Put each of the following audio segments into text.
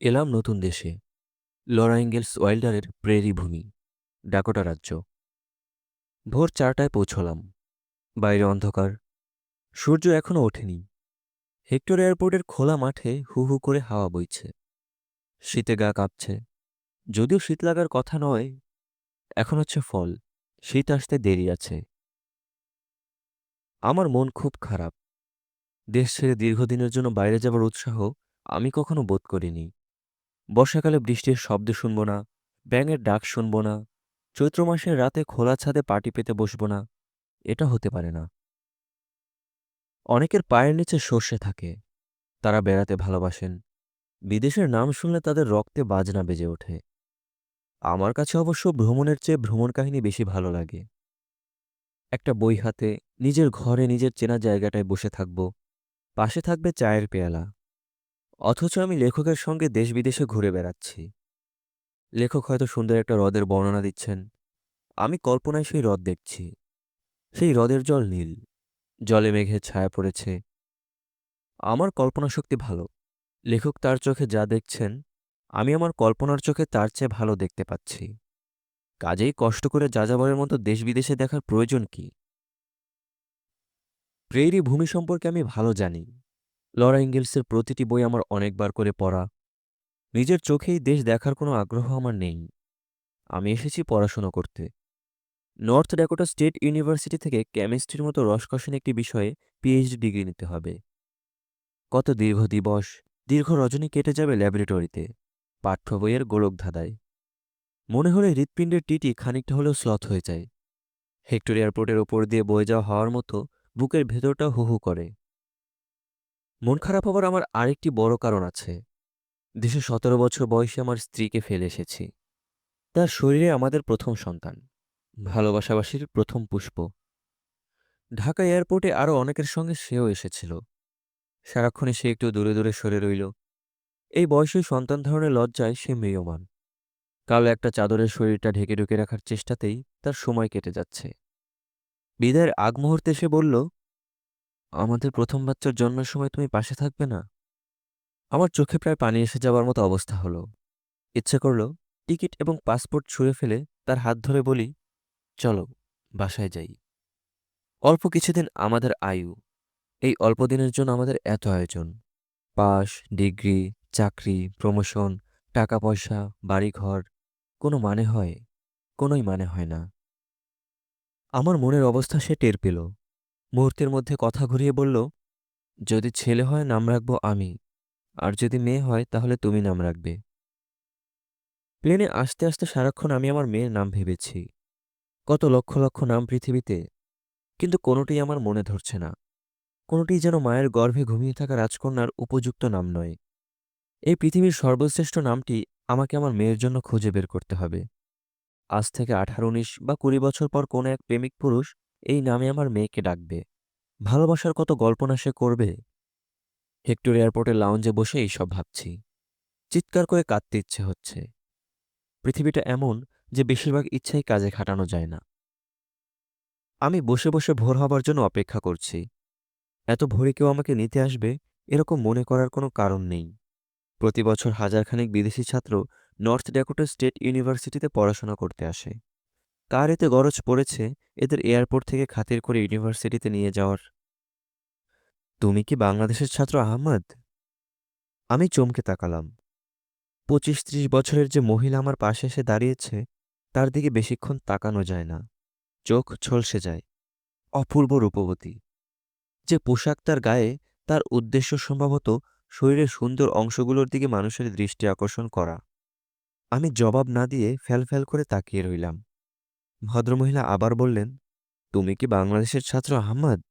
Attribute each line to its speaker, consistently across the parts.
Speaker 1: এলাম নতুন দেশে। লরা ইঙ্গেলস ওয়াইল্ডারের প্রেরি ভূমি, ডাকোটা রাজ্য। ভোর চারটায় পৌঁছলাম। বাইরে অন্ধকার। সূর্য এখনও ওঠেনি। হেক্টর এয়ারপোর্টের খোলা মাঠে হু হু করে হাওয়া বইছে। শীতে গা কাঁপছে। যদিও শীত লাগার কথা নয়, এখন হচ্ছে ফল। শীত আসতে দেরি আছে। আমার মন খুব খারাপ। দেশ ছেড়ে দীর্ঘদিনের জন্য বাইরে যাবার উৎসাহ আমি কখনো বোধ করিনি। বর্ষাকালে বৃষ্টির শব্দ শুনব না, ব্যাঙের ডাক শুনব না, চৈত্র মাসের রাতে খোলা ছাদে পাটি পেতে বসব না, এটা হতে পারে না। অনেকের পায়ের নিচে সর্ষে থাকে, তারা বেড়াতে ভালোবাসেন, বিদেশের নাম শুনলে তাদের রক্তে বাজনা বেজে ওঠে। আমার কাছে অবশ্য ভ্রমণের চেয়ে ভ্রমণ কাহিনী বেশি ভালো লাগে। একটা বই হাতে, নিজের ঘরে নিজের চেনা জায়গাটায় বসে থাকব, পাশে থাকবে চায়ের পেয়ালা। অথচ আমি লেখকের সঙ্গে দেশ বিদেশে ঘুরে বেড়াচ্ছি। লেখক হয়তো সুন্দর একটা হ্রদের বর্ণনা দিচ্ছেন। আমি কল্পনায় সেই হ্রদ দেখছি। সেই হ্রদের জল নীল। জলে মেঘের ছায়া পড়েছে। আমার কল্পনা শক্তি ভালো। লেখক তার চোখে যা দেখছেন, আমি আমার কল্পনার চোখে তার চেয়ে ভালো দেখতে পাচ্ছি। কাজেই কষ্ট করে যাযাবরের মতো দেশ বিদেশে দেখার প্রয়োজন কি? প্রেরি ভূমি সম্পর্কে আমি ভালো জানি। লরা ইঙ্গেলসের প্রতিটি বই আমার অনেকবার করে পড়া। নিজের চোখেই দেশ দেখার কোনো আগ্রহ আমার নেই। আমি এসেছি পড়াশুনো করতে। নর্থ ড্যাকোটা স্টেট ইউনিভার্সিটি থেকে কেমিস্ট্রির মতো রসকসেন একটি বিষয়ে পিএইচডি ডিগ্রি নিতে হবে। কত দীর্ঘ দিবস, দীর্ঘ রজনী কেটে যাবে ল্যাবরেটরিতে, পাঠ্য বইয়ের গোলক গোলকধাঁধায়। মনে হলে হৃৎপিণ্ডের টিটি খানিকটা হলেও স্লথ হয়ে যায়। হেক্টর এয়ারপোর্টের ওপর দিয়ে বয়ে যাওয়া হওয়ার মতো বুকের ভেতরটা হু হু করে। মন খারাপ হবার আমার আরেকটি বড় কারণ আছে। দেশে সতেরো বছর বয়সে আমার স্ত্রীকে ফেলে এসেছি। তার শরীরে আমাদের প্রথম সন্তান। ভালোবাসাবাসীর প্রথম পুষ্প। ঢাকা এয়ারপোর্টে আরও অনেকের সঙ্গে সেও এসেছিল। সারাক্ষণে সে একটু দূরে দূরে সরে রইল। এই বয়সে সন্তান ধারণের লজ্জায় সে মেয়মান কালো একটা চাদরের শরীরটা ঢেকে ঢুকে রাখার চেষ্টাতেই তার সময় কেটে যাচ্ছে। বিদায়ের আগ মুহূর্তে সে বলল আমাদের প্রথম বাচ্চার জন্মের সময় তুমি পাশে থাকবে না। আমার চোখে প্রায় পানি এসে যাওয়ার মতো অবস্থা হলো। ইচ্ছে করল টিকিট এবং পাসপোর্ট ছুঁড়ে ফেলে তার হাত ধরে বলি, চলো, বাসায় যাই। অল্প কিছুদিন আমাদের আয়ু। এই অল্প দিনের জন্য আমাদের এত আয়োজন। পাস, ডিগ্রি, চাকরি, প্রমোশন টাকা পয়সা বাড়িঘর, কোনো মানে হয়? কোনোই মানে হয় না। আমার মনের অবস্থা সে টের পেল। মুহূর্তের মধ্যে কথা ঘুরিয়ে বলল, যদি ছেলে হয় নাম রাখব আমি, আর যদি মেয়ে হয় তাহলে তুমি নাম রাখবে। প্লেনে আসতে আসতে সারাক্ষণ আমি আমার মেয়ের নাম ভেবেছি। কত লক্ষ লক্ষ নাম পৃথিবীতে, কিন্তু কোনোটি আমার মনে ধরছে না। কোনোটি যেন মায়ের গর্ভে ঘুমিয়ে থাকা রাজকন্যার উপযুক্ত নাম নয়। এই পৃথিবীর সর্বশ্রেষ্ঠ নামটি আমাকে আমার মেয়ের জন্য খুঁজে বের করতে হবে। আজ থেকে আঠারো উনিশ বা কুড়ি বছর পর কোনো এক প্রেমিক পুরুষ এই নামে আমার মেয়েকে ডাকবে। ভালোবাসার কত কল্পনা সে করবে? হেক্টর এয়ারপোর্টের লাউঞ্জে বসে এইসব ভাবছি। চিৎকার করে কাঁদতে ইচ্ছে হচ্ছে। পৃথিবীটা এমন যে বেশিরভাগ ইচ্ছাই কাজে খাটানো যায় না। আমি বসে বসে ভোর হবার জন্য অপেক্ষা করছি। এত ভোরে কেউ আমাকে নিতে আসবে এরকম মনে করার কোনো কারণ নেই। প্রতি বছর হাজারখানেক বিদেশি ছাত্র নর্থ ড্যাকোটা স্টেট ইউনিভার্সিটিতে পড়াশোনা করতে আসে। কার এতে গরজ পড়েছে? এদের এয়ারপোর্ট থেকে খাতির করে ইউনিভার্সিটিতে নিয়ে যাওয়ার। তুমি কি বাংলাদেশের ছাত্র আহমদ? আমি চমকে তাকালাম। পঁচিশ ত্রিশ বছরের যে মহিলা আমার পাশে এসে দাঁড়িয়েছে, তার দিকে বেশিক্ষণ তাকানো যায় না। চোখ ঝলসে যায়। অপূর্ব রূপবতী। যে পোশাক তার গায়ে, তার উদ্দেশ্য সম্ভবত শরীরের সুন্দর অংশগুলোর দিকে মানুষের দৃষ্টি আকর্ষণ করা। আমি জবাব না দিয়ে ফ্যাল ফ্যাল করে তাকিয়ে রইলাম। ভদ্রমহিলা আবার বললেন, তুমি কি বাংলাদেশের ছাত্র আহমদ?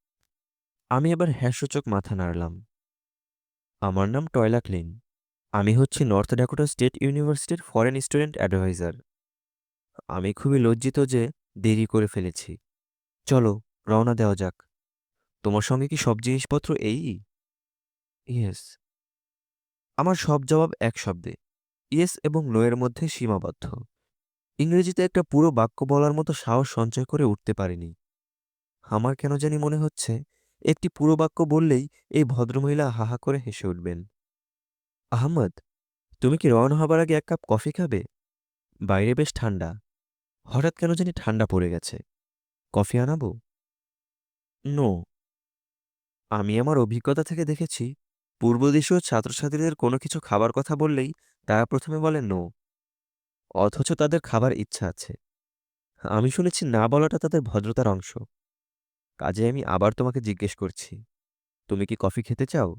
Speaker 1: আমি এবার হ্যাসূচক মাথা নাড়লাম। আমার নাম টয়লা ক্লিন। আমি হচ্ছি নর্থ ড্যাকোটা স্টেট ইউনিভার্সিটির ফরেন স্টুডেন্ট অ্যাডভাইজার। আমি খুবই লজ্জিত যে দেরি করে ফেলেছি। চলো, রওনা দেওয়া যাক। তোমার সঙ্গে কি সব জিনিসপত্র এই? ইয়েস। আমার সব জবাব এক শব্দে। ইয়েস এবং নোয়ের মধ্যে সীমাবদ্ধ। ইংরেজিতে একটা পুরো বাক্য বলার মতো সাহস সঞ্চয় করে উঠতে পারিনি। আমার কেন জানি মনে হচ্ছে, একটি পুরো বাক্য বললেই এই ভদ্রমহিলা হাহা করে হেসে উঠবেন। আহমদ, তুমি কি রওনা হবার আগে এক কাপ কফি খাবে? বাইরে বেশ ঠান্ডা। হঠাৎ কেন জানি ঠান্ডা পড়ে গেছে। কফি আনাবো? নো। আমি আমার অভিজ্ঞতা থেকে দেখেছি, পূর্বদেশীয় ছাত্রছাত্রীদের কোনো কিছু খাবার কথা বললেই তারা প্রথমে বলে নো। অথচ তাদের খাবার ইচ্ছা আছে। আমি শুনেছি না বলাটা তাদের ভদ্রতার অংশ। কাজে আমি আবার তোমাকে জিজ্ঞেস করছি, তুমি কি কফি খেতে চাও?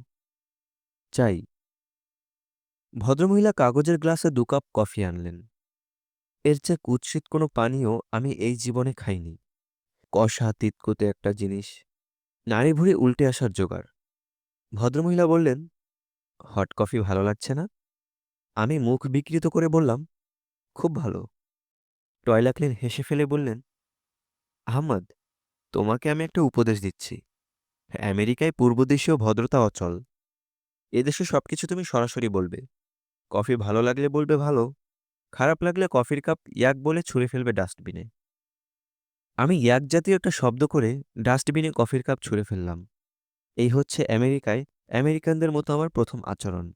Speaker 1: চাই। ভদ্রমহিলা কাগজের গ্লাসে দু কাপ কফি আনলেন। এর চেয়ে কুৎসিত কোনো পানীয় আমি এই জীবনে খাইনি। কষা, তিতকুতে একটা জিনিস, নাড়ি ভুড়ি উল্টে আসার জোগাড়। ভদ্রমহিলা বললেন, হট কফি ভালো লাগছে না? আমি মুখ বিকৃত করে বললাম খুব ভালো। টয়লাক্লিন হেসে ফেলে বললেন, আহমদ, তোমাকে আমি একটা উপদেশ দিচ্ছি। আমেরিকায় পূর্বদেশীয় ভদ্রতা অচল। এদেশে সবকিছু তুমি সরাসরি বলবে। কফি ভালো লাগলে বলবে ভালো, খারাপ লাগলে কফির কাপ ইয়াক বলে ছুঁড়ে ফেলবে ডাস্টবিনে। আমি ইয়াক জাতীয় একটা শব্দ করে ডাস্টবিনে কফির কাপ ছুঁড়ে ফেললাম। এই হচ্ছে আমেরিকায়, আমেরিকানদের মতো আমার প্রথম আচরণ।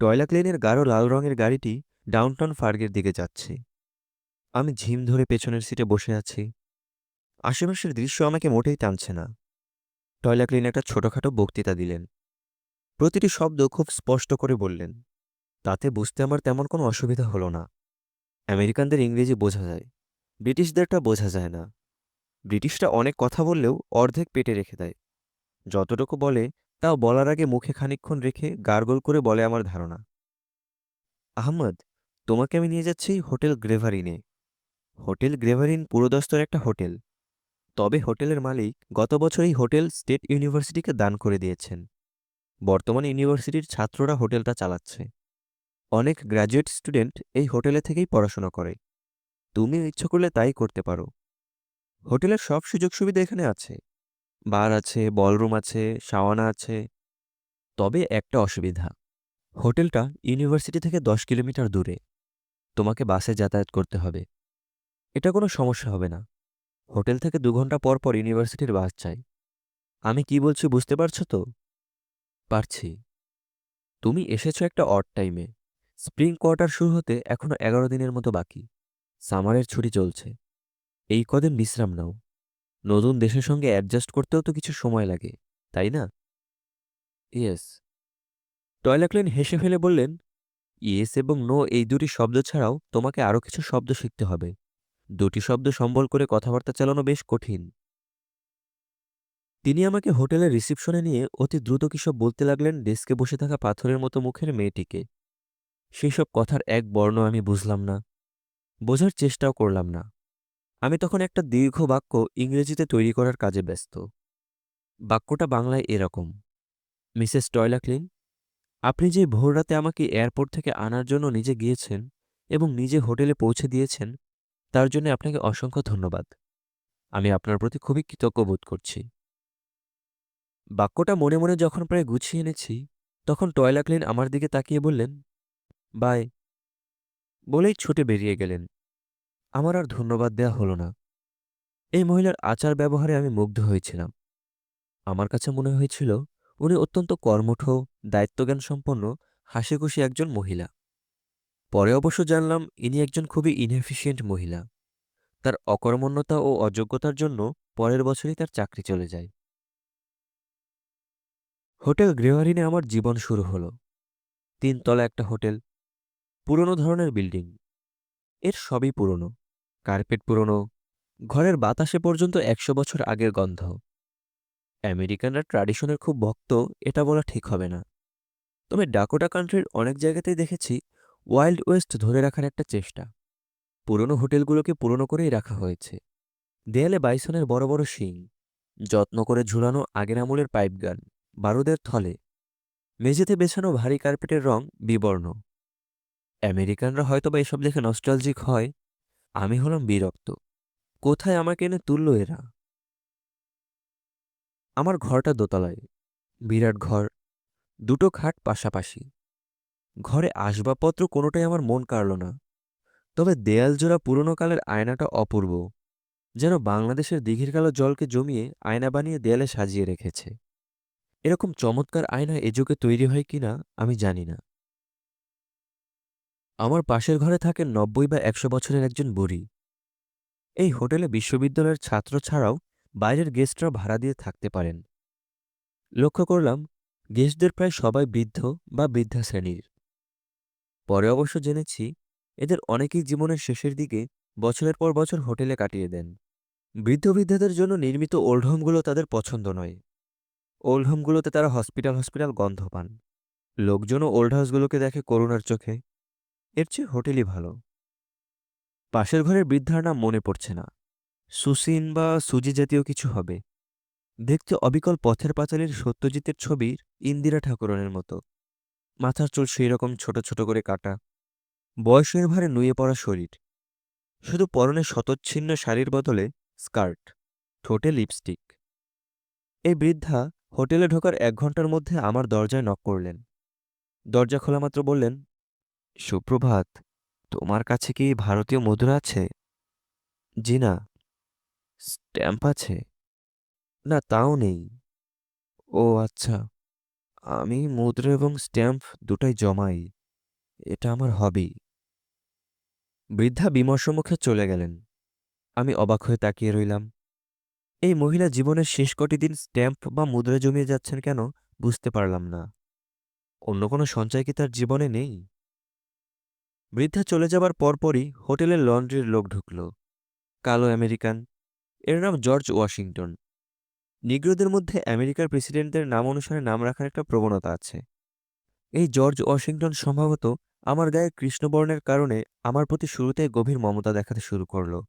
Speaker 1: টয়লা ক্লেনের গাঢ় লাল রঙের গাড়িটি ডাউনটাউন ফার্গের দিকে যাচ্ছে। আমি ঝিম ধরে পেছনের সিটে বসে আছি। আশেপাশের দৃশ্য আমাকে মোটেই টানছে না। টয়লা ক্লিন একটা ছোটখাটো বক্তৃতা দিলেন। প্রতিটি শব্দ খুব স্পষ্ট করে বললেন। তাতে বুঝতে আমার তেমন কোনো অসুবিধা হলো না। আমেরিকানদের ইংরেজি বোঝা যায়। ব্রিটিশদেরটা বোঝা যায় না। ব্রিটিশরা অনেক কথা বললেও অর্ধেক পেটে রেখে দেয়। যতটুকু বলে, তাও বলার আগে মুখে খানিকক্ষণ রেখে গার্গল করে বলে আমার ধারণা। আহমদ তোমাকে আমি নিয়ে যাচ্ছি হোটেল গ্রেভারিনে। হোটেল গ্রেভারিন পুরোদস্তর একটা হোটেল। তবে হোটেলের মালিক গত বছর এই হোটেল স্টেট ইউনিভার্সিটিকে দান করে দিয়েছেন। বর্তমানে ইউনিভার্সিটির ছাত্ররা হোটেলটা চালাচ্ছে। অনেক গ্র্যাজুয়েট স্টুডেন্ট এই হোটেলে থেকেই পড়াশোনা করে। তুমিও ইচ্ছে করলে তাই করতে পারো। হোটেলের সব সুযোগ সুবিধা এখানে আছে। বার আছে, বলরুম আছে সাওয়ানা আছে। তবে একটা অসুবিধা। হোটেলটা ইউনিভার্সিটি থেকে দশ কিলোমিটার দূরে। তোমাকে বাসে যাতায়াত করতে হবে। এটা কোনো সমস্যা হবে না। হোটেল থেকে দু ঘণ্টা পর পর ইউনিভার্সিটির বাস চাই। আমি কি বলছি বুঝতে পারছ তো? পারছি। তুমি এসেছ একটা অড টাইমে। স্প্রিং কোয়ার্টার শুরু হতে এখনও এগারো দিনের মতো বাকি। সামারের ছুটি চলছে। এই কদিন বিশ্রাম নাও। নতুন দেশের সঙ্গে অ্যাডজাস্ট করতেও তো কিছু সময় লাগে, তাই না? ইয়েস। টয়লাক্লেন হেসে ফেলে বললেন ইয়েস এবং নো এই দুটি শব্দ ছাড়াও তোমাকে আরও কিছু শব্দ শিখতে হবে। দুটি শব্দ সম্বল করে কথাবার্তা চালানো বেশ কঠিন। তিনি আমাকে হোটেলের রিসিপশনে নিয়ে অতি দ্রুত কিসব বলতে লাগলেন ডেস্কে বসে থাকা পাথরের মতো মুখের মেয়েটিকে। সেই সব কথার এক বর্ণ আমি বুঝলাম না। বোঝার চেষ্টাও করলাম না। আমি তখন একটা দীর্ঘ বাক্য ইংরেজিতে তৈরি করার কাজে ব্যস্ত। বাক্যটা বাংলায় এরকম। মিসেস টয়লাক্লিন আপনি যে ভোররাতে আমাকে এয়ারপোর্ট থেকে আনার জন্য নিজে গিয়েছেন এবং নিজে হোটেলে পৌঁছে দিয়েছেন, তার জন্য আপনাকে অসংখ্য ধন্যবাদ। আমি আপনার প্রতি খুবই কৃতজ্ঞ বোধ করছি। বাক্যটা মনে মনে যখন প্রায় গুছিয়ে এনেছি, তখন টয়লা ক্লিন আমার দিকে তাকিয়ে বললেন, বাই। বলেই ছুটে বেরিয়ে গেলেন। আমার আর ধন্যবাদ দেয়া হলো না। এই মহিলার আচার ব্যবহারে আমি মুগ্ধ হয়েছিলাম। আমার কাছে মনে হয়েছিল উনি অত্যন্ত কর্মঠ দায়িত্বজ্ঞান সম্পন্ন হাসিখুশি একজন মহিলা। পরে অবশ্য জানলাম ইনি একজন খুবই ইনএফিসিয়েন্ট মহিলা। তার অকর্মণ্যতা ও অযোগ্যতার জন্য পরের বছরই তার চাকরি চলে যায়। হোটেল গ্রেওয়ারিনে আমার জীবন শুরু হলো। তিনতলা একটা হোটেল, পুরনো ধরনের বিল্ডিং। এর সবই পুরনো, কার্পেট পুরনো, ঘরের বাতাসে পর্যন্ত একশো বছর আগের গন্ধ। আমেরিকানরা ট্র্যাডিশনের খুব ভক্ত, এটা বলা ঠিক হবে না। তবে ডাকোটা কান্ট্রির অনেক জায়গাতেই দেখেছি, ওয়াইল্ড ওয়েস্ট ধরে রাখার একটা চেষ্টা। পুরনো হোটেলগুলোকে পুরনো করেই রাখা হয়েছে। দেয়ালে বাইসনের বড় বড় শিং, যত্ন করে ঝুলানো আগের আমলের পাইপ গান, বারুদের থলে, মেঝেতে বেছানো ভারী কার্পেটের রং বিবর্ণ। আমেরিকানরা হয়তোবা এসব দেখে নস্টালজিক হয়, আমি হলাম বিরক্ত। কোথায় আমাকে এনে তুলল এরা? আমার ঘরটা দোতলায়, বিরাট ঘর, দুটো খাট পাশাপাশি। ঘরে আসবাবপত্র কোনোটাই আমার মন কাড়ল না। তবে দেয়াল জোড়া পুরনো কালের আয়নাটা অপূর্ব, যেন বাংলাদেশের দিঘির কালো জলকে জমিয়ে আয়না বানিয়ে দেয়ালে সাজিয়ে রেখেছে। এরকম চমৎকার আয়না এ যুগে তৈরি হয় কিনা আমি জানি না। আমার পাশের ঘরে থাকেন নব্বই বা একশো বছরের একজন বুড়ি। এই হোটেলে বিশ্ববিদ্যালয়ের ছাত্র ছাড়াও বাইরের গেস্টরা ভাড়া দিয়ে থাকতে পারেন। লক্ষ্য করলাম, গেস্টদের প্রায় সবাই বৃদ্ধ বা বৃদ্ধা শ্রেণির। পরে অবশ্য জেনেছি, এদের অনেকেই জীবনের শেষের দিকে বছরের পর বছর হোটেলে কাটিয়ে দেন। বৃদ্ধ বৃদ্ধাদের জন্য নির্মিত ওল্ড হোমগুলো তাদের পছন্দ নয়। ওল্ড হোমগুলোতে তারা হসপিটাল হসপিটাল গন্ধ পান। লোকজনও ওল্ড হাউসগুলোকে দেখে করুণার চোখে। এর চেয়ে হোটেলই ভালো। পাশের ঘরের বৃদ্ধার নাম মনে পড়ছে না। সুসিন বা সুজি জাতীয় কিছু হবে। দেখতে অবিকল পথের পাঁচালীর সত্যজিতের ছবির ইন্দিরা ঠাকুরনের মতো। মাথার চুল সেই রকম ছোট ছোট করে কাটা। বয়সের ভারে নুয়ে পড়া শরীর। শুধু পরনে শতচ্ছিন্ন শাড়ির বদলে স্কার্ট, ঠোঁটে লিপস্টিক। এই বৃদ্ধা হোটেলে ঢোকার এক ঘণ্টার মধ্যে আমার দরজায় নক করলেন। দরজা খোলা মাত্র বললেন, সুপ্রভাত, তোমার কাছে কি ভারতীয় মুদ্রা আছে? জি না। স্ট্যাম্প আছে? না, তাও নেই। ও আচ্ছা। আমি মুদ্রা এবং স্ট্যাম্প দুটাই জমাই। এটা আমার হবি। বৃদ্ধা বিমর্ষ মুখে চলে গেলেন। আমি অবাক হয়ে তাকিয়ে রইলাম। এই মহিলা জীবনের শেষ কটি দিন স্ট্যাম্প বা মুদ্রা জমিয়ে যাচ্ছেন কেন বুঝতে পারলাম না। অন্য কোনো সঞ্চয় কি তার জীবনে নেই? বৃদ্ধা চলে যাবার পরপরই হোটেলের লন্ড্রির লোক ঢুকল। কালো আমেরিকান এর নাম জর্জ ওয়াশিংটন। নিগ্রোদের মধ্যে আমেরিকার প্রেসিডেন্টদের নাম অনুসারে নাম রাখার একটা প্রবণতা আছে। এই জর্জ ওয়াশিংটন সম্ভবত আমার গায়ে কৃষ্ণবর্ণের কারণে আমার প্রতি শুরুতেই গভীর মমতা দেখাতে শুরু করল।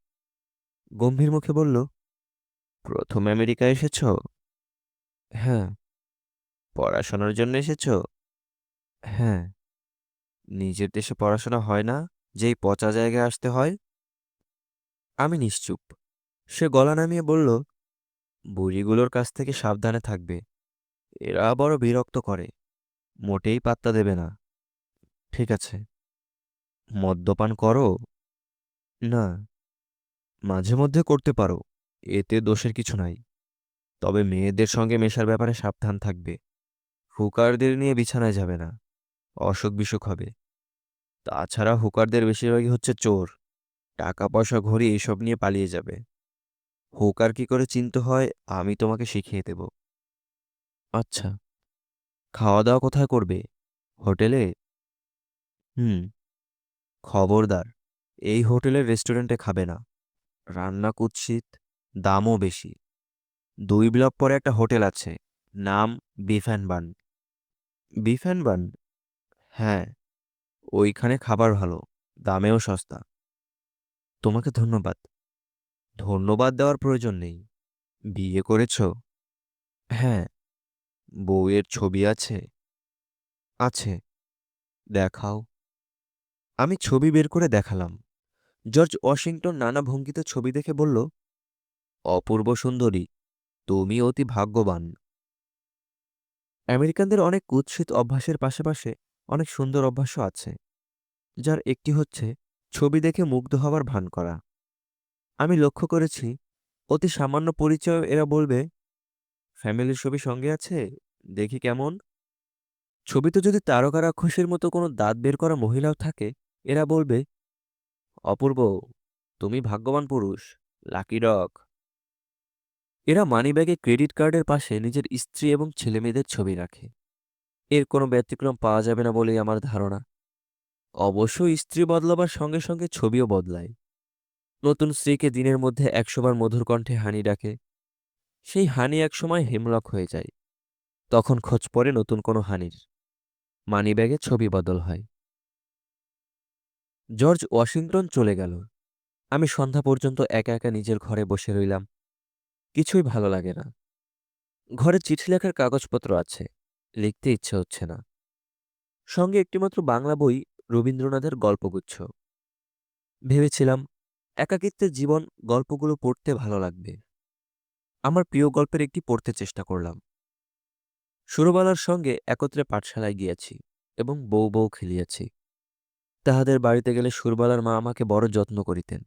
Speaker 1: গম্ভীর মুখে বলল, প্রথম আমেরিকা এসেছ? হ্যাঁ। পড়াশোনার জন্য এসেছ? হ্যাঁ। নিজের দেশে পড়াশোনা হয় না? যেই পচা জায়গায় আসতে হয়? আমি নিশ্চুপ। সে গলা নামিয়ে বলল, বুড়িগুলোর কাছ থেকে সাবধানে থাকবে। এরা বড় বিরক্ত করে। মোটেই পাত্তা দেবে না। ঠিক আছে। মদ্যপান করো? না। মাঝে মধ্যে করতে পারো। এতে দোষের কিছু নাই। তবে মেয়েদের সঙ্গে মেশার ব্যাপারে সাবধান থাকবে। হুকারদের নিয়ে বিছানায় যাবে না। অসুখ বিসুখ হবে। তাছাড়া হুকারদের বেশিরভাগই হচ্ছে চোর। টাকা পয়সা ঘড়ি এইসব নিয়ে পালিয়ে যাবে। হুকার কি করে চিনতে হয় আমি তোমাকে শিখিয়ে দেব। আচ্ছা। খাওয়া দাওয়া কোথায় করবে? হোটেলে? হুম। খবরদার এই হোটেলের রেস্টুরেন্টে খাবে না। রান্না কুৎসিত দামও বেশি। দুই ব্লক পরে একটা হোটেল আছে নাম beef and bun beef and bun হ্যাঁ ওইখানে খাবার ভালো দামেও সস্তা। তোমাকে ধন্যবাদ। ধন্যবাদ দেওয়ার প্রয়োজন নেই। বিয়ে করেছ? হ্যাঁ। বউয়ের ছবি আছে? আছে। দেখাও। আমি ছবি বের করে দেখালাম। জর্জ ওয়াশিংটন নানা ভঙ্গিতে ছবি দেখে বলল, অপূর্ব সুন্দরী, তুমি অতি ভাগ্যবান। আমেরিকানদের অনেক কুৎসিত অভ্যাসের পাশাপাশি অনেক সুন্দর অভ্যাসও আছে, যার একটি হচ্ছে ছবি দেখে মুগ্ধ হওয়ার ভান করা। আমি লক্ষ্য করেছি, অতি সামান্য পরিচয় এরা বলবে, ফ্যামিলির ছবি সঙ্গে আছে? দেখি কেমন। ছবিতে যদি তারকা রাক্ষসের মতো কোনো দাঁত বের করা মহিলাও থাকে, এরা বলবে, অপূর্ব, তুমি ভাগ্যবান পুরুষ, লাকি ডগ। এরা মানিব্যাগে ক্রেডিট কার্ডের পাশে নিজের স্ত্রী এবং ছেলেমেয়েদের ছবি রাখে। এর কোনো ব্যতিক্রম পাওয়া যাবে না বলেই আমার ধারণা। অবশ্য স্ত্রী বদলাবার সঙ্গে সঙ্গে ছবিও বদলায়। নতুন স্ত্রীকে দিনের মধ্যে একশোবার মধুর কণ্ঠে হানি ডাকে। সেই হানি একসময় হেমলক হয়ে যায়। তখন খোঁজ পড়ে নতুন কোনো হানির। মানিব্যাগে ছবি বদল হয়। জর্জ ওয়াশিংটন চলে গেল। আমি সন্ধ্যা পর্যন্ত একা একা নিজের ঘরে বসে রইলাম। কিছুই ভালো লাগে না। ঘরে চিঠি লেখার কাগজপত্র আছে। লিখতে ইচ্ছে হচ্ছে না। সঙ্গে একটিমাত্র বাংলা বই রবীন্দ্রনাথের গল্পগুচ্ছ। ভেবেছিলাম একাকিত্বের জীবন গল্পগুলো পড়তে ভালো লাগবে। আমার প্রিয় গল্পের একটি পড়তে চেষ্টা করলাম। সুরবালার সঙ্গে একত্রে পাঠশালায় গিয়াছি এবং বউ বউ খেলিয়াছি। তাহাদের বাড়িতে গেলে সুরবালার মা আমাকে বড় যত্ন করিতেন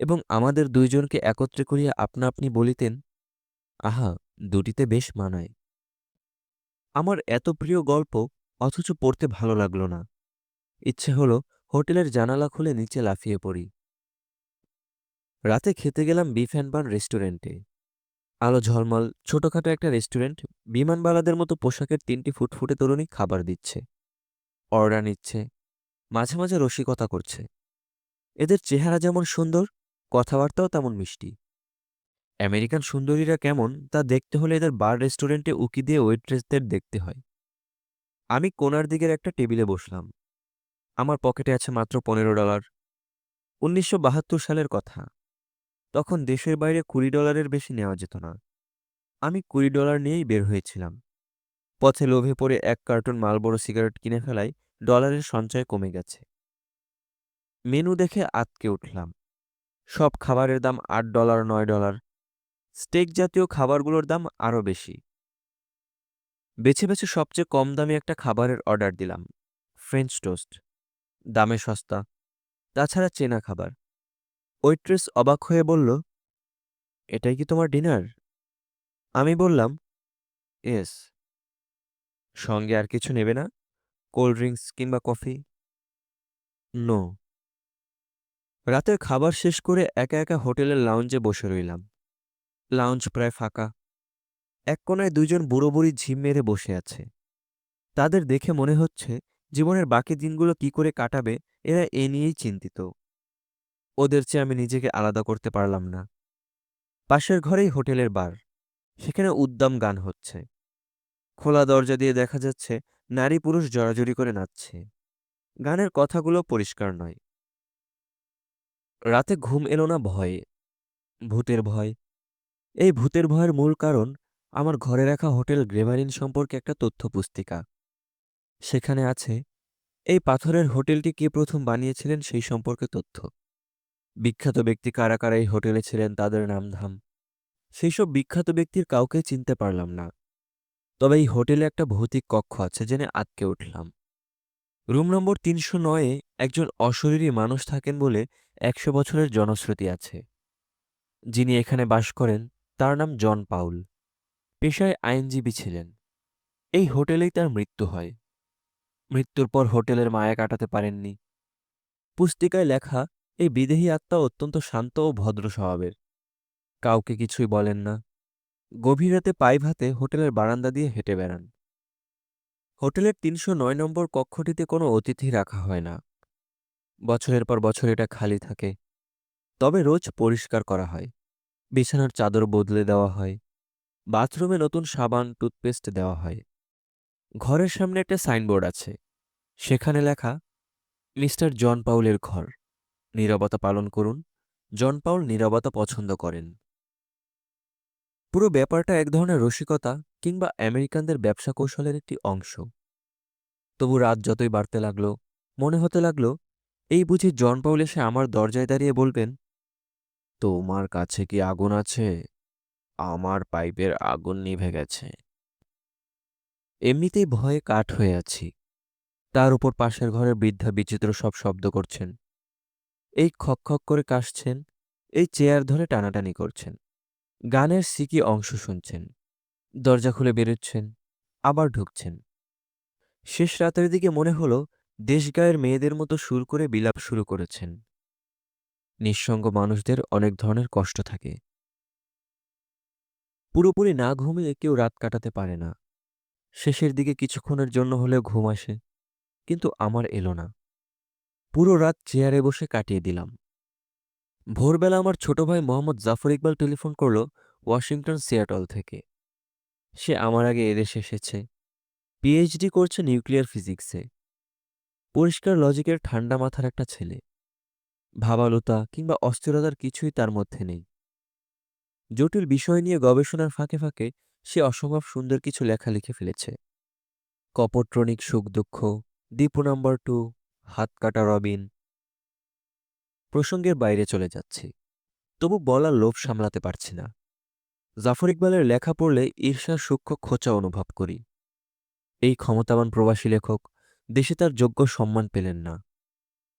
Speaker 1: এবং আমাদের দুইজনকে একত্রে করিয়া আপনা আপনি বলিতেন, আহা, দুটিতে বেশ মানায়। আমার এত প্রিয় গল্প অথচ পড়তে ভালো লাগল না। ইচ্ছে হলো হোটেলের জানালা খুলে নিচে লাফিয়ে পড়ি। রাতে খেতে গেলাম বিফ অ্যান্ড বার্ন রেস্টুরেন্টে আলো ঝলমল, ছোটখাটো একটা রেস্টুরেন্ট বিমানবালাদের মতো পোশাকের তিনটি ফুটফুটে তরুণী খাবার দিচ্ছে। অর্ডার নিচ্ছে, মাঝে মাঝে রসিকতা করছে। এদের চেহারা যেমন সুন্দর, কথাবার্তাও তেমন মিষ্টি। আমেরিকান সুন্দরীরা কেমন, তা দেখতে হলে এদের বার রেস্টুরেন্টে উকি দিয়ে ওয়েট্রেসদের দেখতে হয়। আমি কোনার দিকের একটা টেবিলে বসলাম। আমার পকেটে আছে মাত্র পনেরো ডলার উনিশশো বাহাত্তর সালের কথা। তখন দেশের বাইরে কুড়ি ডলারের বেশি নেওয়া যেত না। আমি কুড়ি ডলার নিয়েই বের হয়েছিলাম। পথে লোভে পড়ে এক কার্টন মালবড়ো সিগারেট কিনে ফেলায় ডলারের সঞ্চয় কমে গেছে। মেনু দেখে আতকে উঠলাম। সব খাবারের দাম আট ডলার, নয় ডলার। স্টেক জাতীয় খাবারগুলোর দাম আরও বেশি। বেছে বেছে সবচেয়ে কম দামি একটা খাবারের অর্ডার দিলাম। French toast. দামে সস্তা। তাছাড়া চেনা খাবার। ওয়েট্রেস অবাক হয়ে বলল, এটাই কি তোমার ডিনার? আমি বললাম এস সঙ্গে আর কিছু নেবে না? কোল্ড ড্রিঙ্কস কিংবা কফি? নো। রাতের খাবার শেষ করে একা একা হোটেলের লাউঞ্জে বসে রইলাম। লাউঞ্জ প্রায় ফাঁকা। এক কোনায় দুইজন বুড়ো বুড়ি ঝিম মেরে বসে আছে। তাদের দেখে মনে হচ্ছে জীবনের বাকি দিনগুলো কি করে কাটাবে, এরা এ নিয়েই চিন্তিত। ওদের চেয়ে আমি নিজেকে আলাদা করতে পারলাম না। পাশের ঘরেই হোটেলের বার। সেখানে উদ্দাম গান হচ্ছে। খোলা দরজা দিয়ে দেখা যাচ্ছে নারী পুরুষ জড়াজড়ি করে নাচছে। গানের কথাগুলো পরিষ্কার নয়। রাতে ঘুম এলো না ভয়ে। ভূতের ভয়। এই ভূতের ভয়ের মূল কারণ আমার ঘরে রাখা হোটেল গ্রেভারিন সম্পর্কে একটা তথ্য পুস্তিকা সেখানে আছে, এই পাথরের হোটেলটি কে প্রথম বানিয়েছিলেন সেই সম্পর্কে তথ্য। বিখ্যাত ব্যক্তি কারা কারা এই হোটেলে ছিলেন তাদের নামধাম সেই সব বিখ্যাত ব্যক্তির কাউকে চিনতে পারলাম না। তবে এই হোটেলে একটা ভৌতিক কক্ষ আছে জেনে আটকে উঠলাম। রুম নম্বর তিনশো নয়ে একজন অশরীরী মানুষ থাকেন বলে একশো বছরের জনশ্রুতি আছে। যিনি এখানে বাস করেন, তার নাম জন পাউল। পেশায় আইনজীবী ছিলেন। এই হোটেলেই তার মৃত্যু হয়। মৃত্যুর পর হোটেলের মায়া কাটাতে পারেননি। পুস্তিকায় লেখা এই বিদেহী আত্মা অত্যন্ত শান্ত ও ভদ্র স্বভাবের। কাউকে কিছুই বলেন না। গভীর রাতে পাইপ হাতে হোটেলের বারান্দা দিয়ে হেঁটে বেড়ান। হোটেলের তিনশো নয় নম্বর কক্ষটিতে কোনো অতিথি রাখা হয় না। বছরের পর বছর এটা খালি থাকে। তবে রোজ পরিষ্কার করা হয়। বিছানার চাদর বদলে দেওয়া হয়। বাথরুমে নতুন সাবান, টুথপেস্ট দেওয়া হয়। ঘরের সামনে একটা সাইনবোর্ড আছে। সেখানে লেখা, মিস্টার জন পাউলের ঘর। নীরবতা পালন করুন। জন পাউল নীরবতা পছন্দ করেন। পুরো ব্যাপারটা এক ধরনের রসিকতা কিংবা আমেরিকানদের ব্যবসা কৌশলের একটি অংশ। তবু রাত যতই বাড়তে লাগল, মনে হতে লাগল, এই বুঝি জন পাউল এসে আমার দরজায় দাঁড়িয়ে বলবেন, তোমার কাছে কি আগুন আছে? আমার পাইপের আগুন নিভে গেছে। এমনিতেই ভয়ে কাঠ হয়ে আছি। তার উপর পাশের ঘরের বৃদ্ধা বিচিত্র সব শব্দ করছেন। এই খক খক করে কাশছেন, এই চেয়ার ধরে টানাটানি করছেন। গানের সিকি অংশ শুনছেন, দরজা খুলে বেরোচ্ছেন, আবার ঢুকছেন। শেষ রাতের দিকে মনে হলো দেশগায়ের মেয়েদের মতো সুর করে বিলাপ শুরু করেছেন। নিঃসঙ্গ মানুষদের অনেক ধরনের কষ্ট থাকে। পুরোপুরি না ঘুমিয়ে কেউ রাত কাটাতে পারে না। শেষের দিকে কিছুক্ষণের জন্য হলেও ঘুম আসে, কিন্তু আমার এলো না। পুরো রাত চেয়ারে বসে কাটিয়ে দিলাম। ভোরবেলা আমার ছোট ভাই মোহাম্মদ জাফর ইকবাল টেলিফোন করল ওয়াশিংটন, সিয়াটল থেকে। সে আমার আগে এদেশে এসেছে। পিএইচডি করছে নিউক্লিয়ার ফিজিক্সে। পরিষ্কার লজিকের ঠান্ডা মাথার একটা ছেলে। ভাবালুতা কিংবা অস্থিরতার কিছুই তার মধ্যে নেই। জটিল বিষয় নিয়ে গবেষণার ফাঁকে ফাঁকে সে অসম্ভব সুন্দর কিছু লেখা লিখে ফেলেছে। কপট্রনিক সুখ দুঃখ, দীপু নাম্বার টু হাত কাটা রবিন। প্রসঙ্গের বাইরে চলে যাচ্ছি। তবু বলার লোভ সামলাতে পারছি না। জাফর ইকবালের লেখা পড়লে ঈর্ষার সূক্ষ্ম খোঁচা অনুভব করি। এই ক্ষমতাবান প্রবাসী লেখক দেশে তার যোগ্য সম্মান পেলেন না।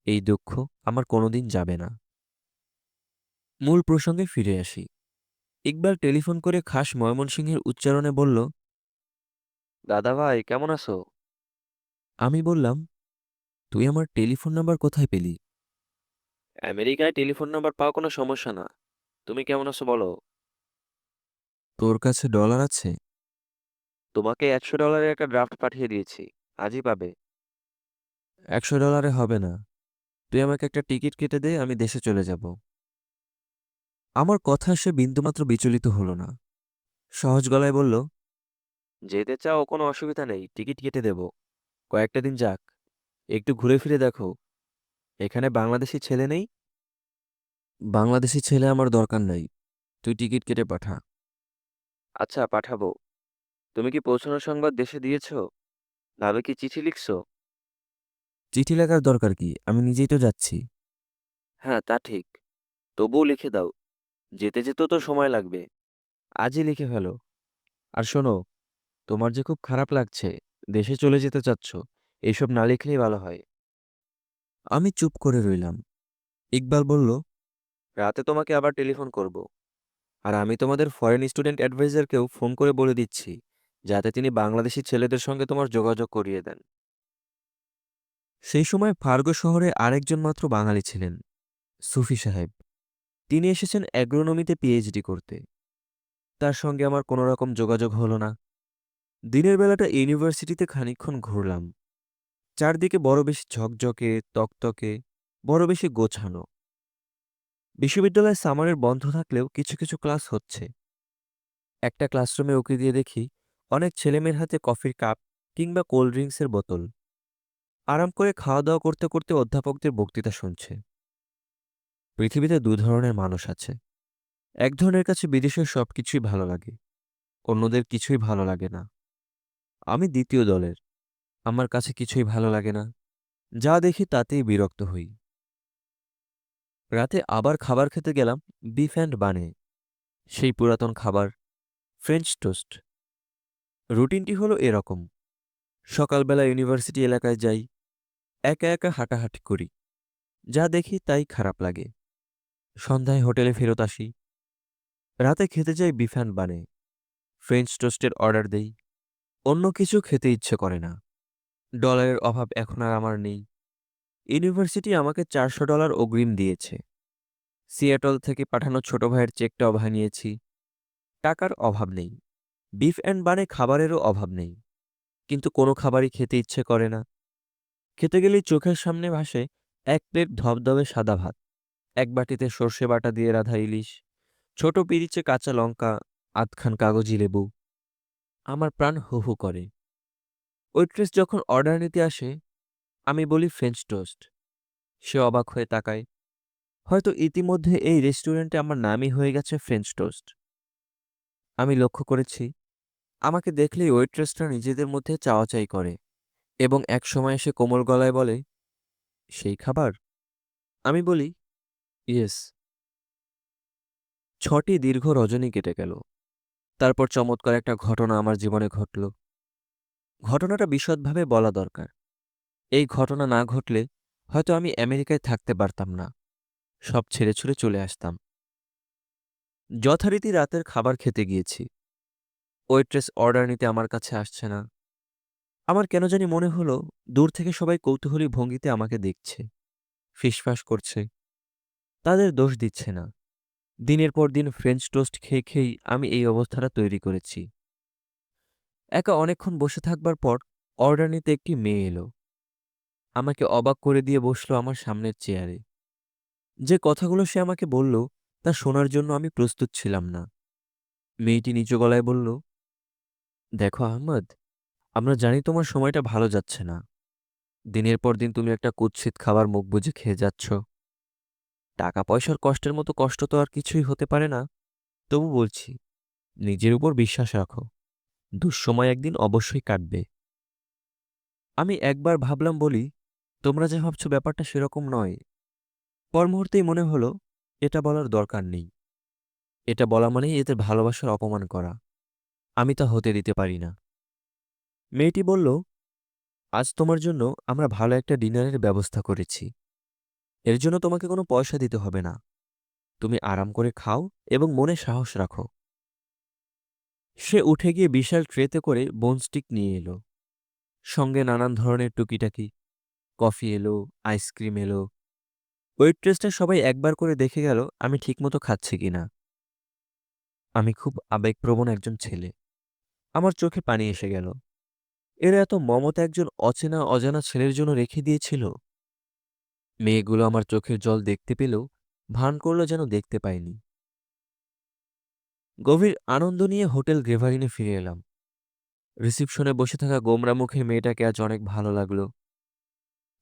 Speaker 1: এই দুঃখ আমার কোনোদিন যাবে না। মূল প্রসঙ্গে ফিরে আসি। ইকবাল টেলিফোন করে খাস ময়মনসিংহের উচ্চারণে বলল
Speaker 2: দাদা ভাই কেমন আছো?
Speaker 1: আমি বললাম তুই আমার টেলিফোন নাম্বার কোথায় পেলি? আমেরিকায় টেলিফোন নাম্বার পাওয়া কোনো সমস্যা না। তুমি কেমন আছো বলো? তোর কাছে ডলার আছে? তোমাকে একশো ডলারের একটা ড্রাফট পাঠিয়ে দিয়েছি। আজই পাবে। একশো ডলারে হবে না। তুই আমাকে একটা টিকিট কেটে দে আমি দেশে চলে যাব। আমার কথা সে বিন্দুমাত্র বিচলিত হলো না। সহজ গলায় বলল যেতে চাও কোনো অসুবিধা নেই টিকিট কেটে দেব। কয়েকটা দিন যাক। একটু ঘুরে ফিরে দেখো। এখানে বাংলাদেশি ছেলে নেই? বাংলাদেশি ছেলে আমার দরকার নাই। তুই টিকিট কেটে পাঠা। আচ্ছা পাঠাবো। তুমি কি পৌঁছানোর সংবাদ দেশে দিয়েছ? ভাবে কি চিঠি লিখছো? চিঠি লেখার দরকার কি? আমি নিজেই তো যাচ্ছি। হ্যাঁ তা ঠিক। তবুও লিখে দাও। যেতে যেতেও তো সময় লাগবে। আজই লিখে ফেলো। আর শোনো তোমার যে খুব খারাপ লাগছে দেশে চলে যেতে চাচ্ছ। এইসব না লিখলেই ভালো হয়। আমি চুপ করে রইলাম। ইকবাল বলল রাতে তোমাকে আবার টেলিফোন করব। আর আমি তোমাদের ফরেন স্টুডেন্ট অ্যাডভাইজারকেও ফোন করে বলে দিচ্ছি যাতে তিনি বাংলাদেশি ছেলেদের সঙ্গে তোমার যোগাযোগ করিয়ে দেন। সেই সময় ফার্গো শহরে আরেকজন মাত্র বাঙালি ছিলেন সুফি সাহেব। তিনি এসেছেন অ্যাগ্রোনমিতে পিএইচডি করতে। তার সঙ্গে আমার কোনো রকম যোগাযোগ হলো না। দিনের বেলাটা ইউনিভার্সিটিতে খানিকক্ষণ ঘুরলাম। চারদিকে বড় বেশি ঝকঝকে, তকতকে, বড় বেশি গোছানো। বিশ্ববিদ্যালয়ে সামারের বন্ধ থাকলেও কিছু কিছু ক্লাস হচ্ছে। একটা ক্লাসরুমে উকি দিয়ে দেখি অনেক ছেলেমেয়ের হাতে কফির কাপ কিংবা কোল্ড ড্রিঙ্কসের বোতল। আরাম করে খাওয়া দাওয়া করতে করতে অধ্যাপকদের বক্তৃতা শুনছে। পৃথিবীতে দু ধরনের মানুষ আছে। এক ধরনের কাছে বিদেশের সব কিছুই ভালো লাগে, অন্যদের কিছুই ভালো লাগে না। আমি দ্বিতীয় দলের। আমার কাছে কিছুই ভালো লাগে না। যা দেখি তাতেই বিরক্ত হই। রাতে আবার খাবার খেতে গেলাম বিফ অ্যান্ড বানে। সেই পুরাতন খাবার, ফ্রেঞ্চ টোস্ট। রুটিনটি হলো এরকম। সকালবেলা ইউনিভার্সিটি এলাকায় যাই, একা একা হাঁটাহাঁটি করি। যা দেখি তাই খারাপ লাগে। সন্ধ্যায় হোটেলে ফেরত আসি। রাতে খেতে যাই বিফ অ্যান্ড বানে। ফ্রেঞ্চ টোস্টের অর্ডার দেই। অন্য কিছু খেতে ইচ্ছে করে না। ডলারের অভাব এখন আর আমার নেই। ইউনিভার্সিটি আমাকে চারশো ডলার অগ্রিম দিয়েছে। সিয়াটল থেকে পাঠানো ছোট ভাইয়ের চেকটাও ভাঙিয়েছি। টাকার অভাব নেই। বিফ অ্যান্ড বানে খাবারেরও অভাব নেই। কিন্তু কোনো খাবারই খেতে ইচ্ছে করে না। খেতে গেলেই চোখের সামনে ভাসে এক প্লেট ধবধবে সাদা ভাত। এক বাটিতে সর্ষে বাটা দিয়ে রাধা ইলিশ। ছোট পিরিচে কাঁচা লঙ্কা, আধখান কাগজি লেবু। আমার প্রাণ হু হু করে। ওয়েট্রেস যখন অর্ডার নিতে আসে, আমি বলি ফ্রেঞ্চ টোস্ট। সে অবাক হয়ে তাকায়। হয়তো ইতিমধ্যে এই রেস্টুরেন্টে আমার নামই হয়ে গেছে ফ্রেঞ্চ টোস্ট। আমি লক্ষ্য করেছি, আমাকে দেখলেই ওয়েট্রেসরা নিজেদের মধ্যে চাওয়াচাই করে এবং এক সময় এসে কোমল গলায় বলে, সেই খাবার? আমি বলি, ইয়েস। ছটি দীর্ঘ রজনী কেটে গেল। তারপর চমৎকার একটা ঘটনা আমার জীবনে ঘটল। ঘটনাটা বিশদভাবে বলা দরকার। এই ঘটনা না ঘটলে হয়তো আমি আমেরিকায় থাকতে পারতাম না। সব ছেড়ে ছুড়ে চলে আসতাম। যথারীতি রাতের খাবার খেতে গিয়েছি। ওয়েট্রেস অর্ডার নিতে আমার কাছে আসছে না। আমার কেন জানি মনে হলো দূর থেকে সবাই কৌতূহলী ভঙ্গিতে আমাকে দেখছে, ফিসফাস করছে। তাদের দোষ দিচ্ছে না। দিনের পর দিন ফ্রেঞ্চ টোস্ট খেয়ে খেয়েই আমি এই অবস্থাটা তৈরি করেছি। একা অনেকক্ষণ বসে থাকবার পর অর্ডার নিতে একটি মেয়ে এলো। আমাকে অবাক করে দিয়ে বসল আমার সামনের চেয়ারে। যে কথাগুলো সে আমাকে বলল, তা শোনার জন্য আমি প্রস্তুত ছিলাম না। মেয়েটি নিচু গলায় বলল, দেখো আহমদ, আমরা জানি তোমার সময়টা ভালো যাচ্ছে না। দিনের পর দিন তুমি একটা কুৎসিত খাবার মুখ বুঝে খেয়ে যাচ্ছ। টাকা পয়সার কষ্টের মতো কষ্ট তো আর কিছুই হতে পারে না। তবু বলছি, নিজের উপর বিশ্বাস রাখো। দুঃসময় একদিন অবশ্যই কাটবে। আমি একবার ভাবলাম বলি, তোমরা যে ভাবছ ব্যাপারটা সেরকম নয়। পর মুহূর্তেই মনে হলো, এটা বলার দরকার নেই। এটা বলা মানেই এদের ভালোবাসার অপমান করা। আমি তা হতে দিতে পারি না। মেয়েটি বলল, আজ তোমার জন্য আমরা ভালো একটা ডিনারের ব্যবস্থা করেছি। এর জন্য তোমাকে কোনো পয়সা দিতে হবে না। তুমি আরাম করে খাও এবং মনে সাহস রাখো। সে উঠে গিয়ে বিশাল ট্রেতে করে বোনস্টিক নিয়ে এলো সঙ্গে নানান ধরনের টুকিটাকি কফি এলো, আইসক্রিম এলো। ওয়েট্রেসটা সবাই একবার করে দেখে গেল আমি ঠিকমতো খাচ্ছি কিনা। আমি খুব আবেগপ্রবণ একজন ছেলে। আমার চোখে পানি এসে গেল। এরা এত মমতা একজন অচেনা অজানা ছেলের জন্য রেখে দিয়েছিল। মেয়েগুলো আমার চোখের জল দেখতে পেলেও ভান করল যেন দেখতে পায়নি। গভীর আনন্দ নিয়ে হোটেল গ্রেভারিনে ফিরে এলাম। রিসিপশনে বসে থাকা গোমরা মুখে মেয়েটাকে আজ অনেক ভালো লাগল।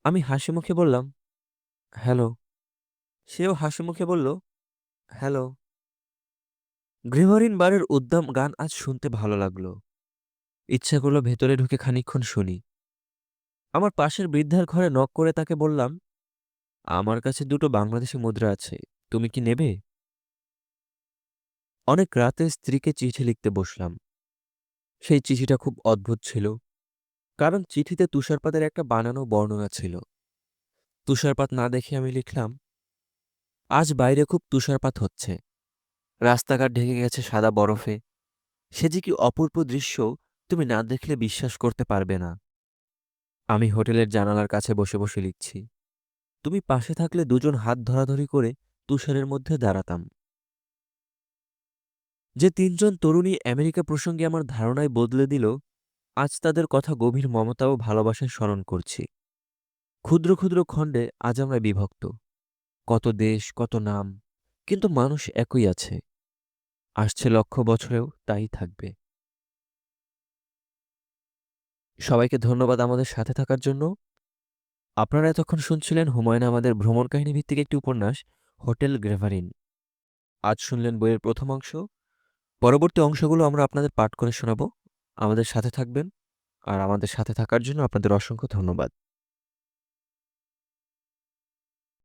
Speaker 1: আমি হাসি মুখে বললাম, হ্যালো। সেও হাসি মুখে বলল, হ্যালো। গ্রেভারিন বারের উদ্দাম গান আজ শুনতে ভালো লাগল। ইচ্ছা করল ভেতরে ঢুকে খানিক্ষণ শুনি। আমার পাশের বৃদ্ধার ঘরে নক করে তাকে বললাম, আমার কাছে দুটো বাংলাদেশি মুদ্রা আছে। তুমি কি নেবে? অনেক রাতে স্ত্রীকে চিঠি লিখতে বসলাম। সেই চিঠিটা খুব অদ্ভুত ছিল। কারণ চিঠিতে তুষারপাতের একটা বানানো বর্ণনা ছিল। তুষারপাত না দেখে আমি লিখলাম, আজ বাইরে খুব তুষারপাত হচ্ছে। রাস্তাঘাট ঢেকে গেছে সাদা বরফে। সে যে কি অপূর্ব দৃশ্য তুমি না দেখলে বিশ্বাস করতে পারবে না। আমি হোটেলের জানালার কাছে বসে বসে লিখছি। তুমি পাশে থাকলে দুজন হাত ধরাধরি করে তুষারের মধ্যে দাঁড়াতাম। যে তিনজন তরুণী আমেরিকা প্রসঙ্গে আমার ধারণায় বদলে দিল, আজ তাদের কথা গভীর মমতা ও ভালোবাসায় স্মরণ করছি। ক্ষুদ্র ক্ষুদ্র খণ্ডে আজ আমরা বিভক্ত। কত দেশ, কত নাম, কিন্তু মানুষ একই আছে। আসছে লক্ষ বছরেও তাই থাকবে। সবাইকে ধন্যবাদ আমাদের সাথে থাকার জন্য। আপনারা এতক্ষণ শুনছিলেন হুমায়ুন আমাদের ভ্রমণ কাহিনী ভিত্তিক একটি উপন্যাস হোটেল গ্রেভারিন। আজ শুনলেন বইয়ের প্রথম অংশ। পরবর্তী অংশগুলো আমরা আপনাদের পাঠ করে শোনাব। আমাদের সাথে থাকবেন। আর আমাদের সাথে থাকার জন্য আপনাদের অসংখ্য ধন্যবাদ।